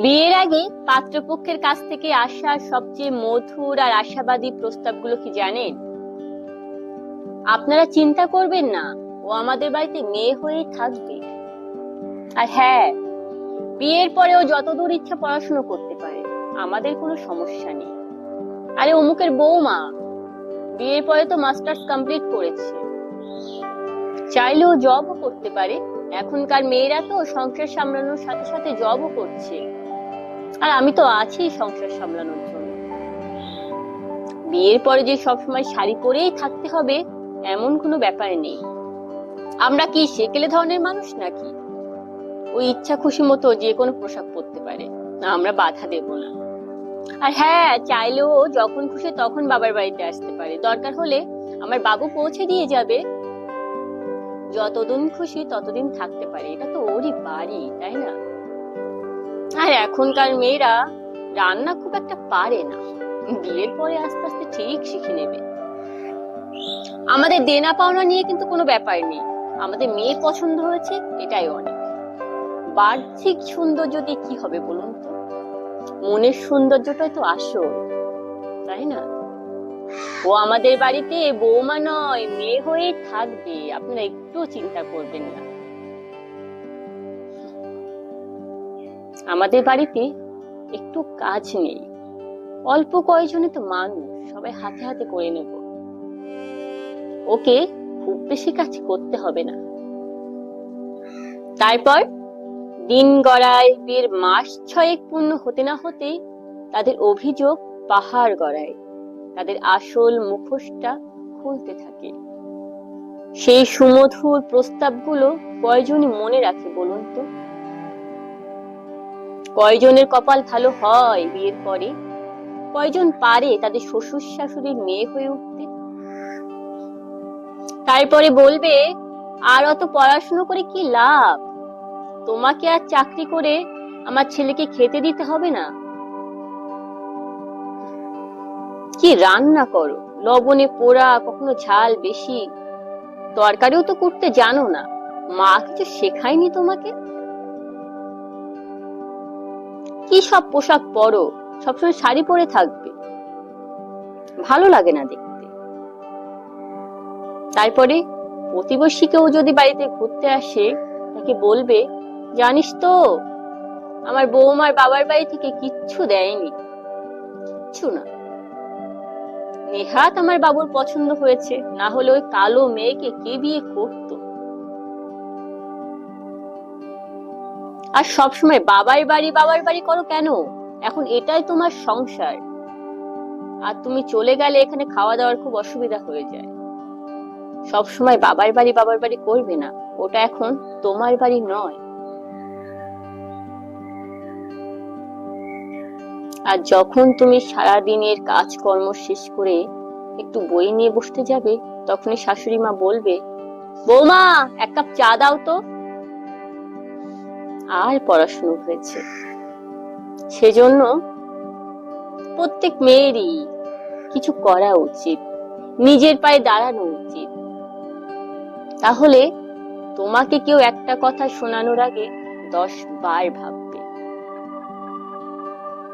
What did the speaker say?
বিয়ের আগে পাত্রপক্ষের কাছ থেকে আসা সবচেয়ে মধুর আর আশাবাদী প্রস্তাবগুলো কি জানেন? আপনারা চিন্তা করবেন না, ও আমাদের বাড়িতে মেয়ে হয়েই থাকবে। আর হ্যাঁ বিয়ের পরেও যতদূর ইচ্ছা পড়াশোনা করতে পারে, আমাদের কোনো সমস্যা নেই। আরে অমুকের বৌমা, বিয়ের পরে তো মাস্টার্স কমপ্লিট করেছে। চাইলেও জবও করতে পারে, এখনকার মেয়েরা তো সংসার সামলানোর সাথে সাথে জবও করছে। আর আমি তো আছি সংসার সামলানোর জন্য। বিয়ের পরে যে সবসময় শাড়ি পরেই থাকতে হবে, এমন কোনো ব্যাপার নেই। আমরা কি সেকেলে ধরনের মানুষ নাকি? ওই ইচ্ছা খুশি মতো যে কোনো পোশাক পরতে পারে, না আমরা বাধা দেব না। আর হ্যাঁ চাইলেও যখন খুশি তখন বাবার বাড়িতে আসতে পারে। দরকার হলে আমার বাবু পৌঁছে দিয়ে যাবে। যতদিন খুশি ততদিন থাকতে পারে। এটা তো ওরই বাড়ি, তাই না? আর এখনকার মেয়েরা রান্না খুব একটা পারে না। বিয়ের পরে আস্তে আস্তে ঠিক শিখে নেবে। আমাদের দেনা পাওনা নিয়ে কিন্তু কোনো ব্যাপার নেই। আমাদের মেয়ে পছন্দ হয়েছে, এটাই অনেক। বাহ্যিক সৌন্দর্য দিয়ে কি হবে বলুন তো? মনের সৌন্দর্যটাই তো আসল, তাই না? ও আমাদের বাড়িতে বৌমা নয়, মেয়ে হয়ে থাকবে। আপনারা একটু চিন্তা করবেন না। আমাদের বাড়িতে একটু কাজ নেই। অল্প কয়েকজনে তো মানুষ, সবাই হাতে হাতে করে নেব। ওকে খুব বেশি কাজ করতে হবে না। তারপর দিন গড়ায় বিয়ের মাস ছয়েক পূর্ণ হতে না হতেই তাদের অভিযোগ পাহাড় গড়ায়। তাদের আসল মুখোশটা খুলতে থাকে। সেই সুমধুর প্রস্তাবগুলো কয়জনই মনে রাখে বলুন তো? কয়জনের কপাল ভালো হয় বিয়ের পরে? কয়জন পারে তাদের শ্বশুর শাশুড়ির মেয়ে হয়ে উঠতে? তারপরে বলবে, আর অত পড়াশুনো করে কি লাভ? তোমাকে আর চাকরি করে আমার ছেলেকে খেতে দিতে হবে না? কি রান্না করো? লবণে পোড়া, কখনো ঝাল বেশি? তরকারিও তো করতে জানো না। মা কিছু শেখায়নি তোমাকে? কি সব পোশাক পরো, সবসময় শাড়ি পরে থাকবে। ভালো লাগে না দেখতে। তারপরে প্রতিবেশী কেউ যদি বাড়িতে ঘুরতে আসে, তাকে বলবে, জানিস তো, আমার বৌমার বাবার বাড়ি থেকে কিচ্ছু দেয়নি। কিচ্ছু না। নেহাত আমার বাবুর পছন্দ হয়েছে, না হলে ওই কালো মেয়েকে কে বিয়ে করত? আর সবসময় বাবার বাড়ি বাবার বাড়ি করো কেন? এখন এটাই তোমার সংসার। আর তুমি চলে গেলে এখানে খাওয়া দাওয়ার খুব অসুবিধা হয়ে যায়। সবসময় বাবার বাড়ি বাবার বাড়ি করবে না। ওটা এখন তোমার বাড়ি নয়। আর যখন তুমি সারা দিনের কাজকর্ম শেষ করে একটু বই নিয়ে বসতে যাবে, তখনই শাশুড়ি মা বলবে, বৌমা, এক কাপ চা দাও তো। আর পড়াশুনো হয়েছে। সেজন্য প্রত্যেক মেয়েরই কিছু করা উচিত, নিজের পায়ে দাঁড়ানো উচিত। তাহলে তোমাকে কেউ একটা কথা শোনানোর আগে দশ বার ভাববে।